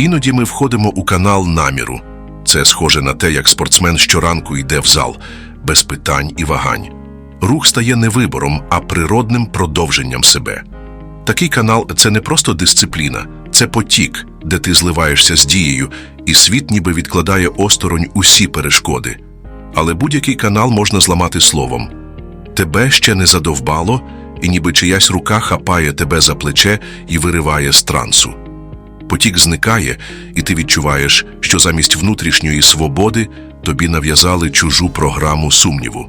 Іноді ми входимо у канал наміру. Це схоже на те, як спортсмен щоранку йде в зал, без питань і вагань. Рух стає не вибором, а природним продовженням себе. Такий канал це не просто дисципліна, це потік, де ти зливаєшся з дією, і світ ніби відкладає осторонь усі перешкоди. Але будь-який канал можна зламати словом. Тебе ще не задовбало, і ніби чиясь рука хапає тебе за плече і вириває з трансу. Потік зникає, і ти відчуваєш, що замість внутрішньої свободи тобі нав'язали чужу програму сумніву.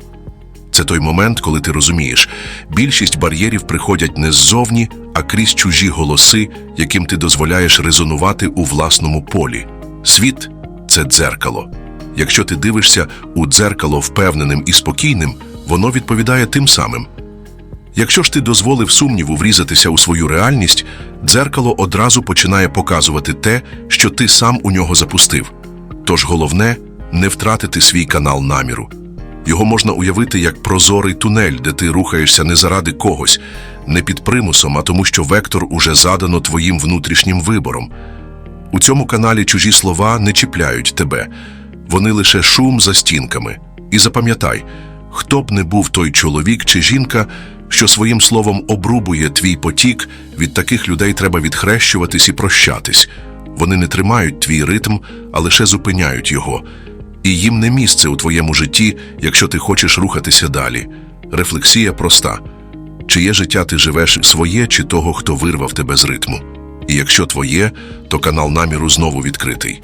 Це той момент, коли ти розумієш, більшість бар'єрів приходять не ззовні, а крізь чужі голоси, яким ти дозволяєш резонувати у власному полі. Світ це дзеркало. Якщо ти дивишся у дзеркало впевненим і спокійним, воно відповідає тим самим. Якщо ж ти дозволив сумніву врізатися у свою реальність, дзеркало одразу починає показувати те, що ти сам у нього запустив. Тож головне не втратити свій канал наміру. Його можна уявити як прозорий тунель, де ти рухаєшся не заради когось, не під примусом, а тому, що вектор уже задано твоїм внутрішнім вибором. У цьому каналі чужі слова не чіпляють тебе, вони лише шум за стінками. І запам'ятай, хто б не був той чоловік чи жінка, що своїм словом обрубує твій потік, від таких людей треба відхрещуватись і прощатись. Вони не тримають твій ритм, а лише зупиняють його. І їм не місце у твоєму житті, якщо ти хочеш рухатися далі. Рефлексія проста: чиє життя ти живеш своє чи того, хто вирвав тебе з ритму? І якщо твоє, то канал наміру знову відкритий.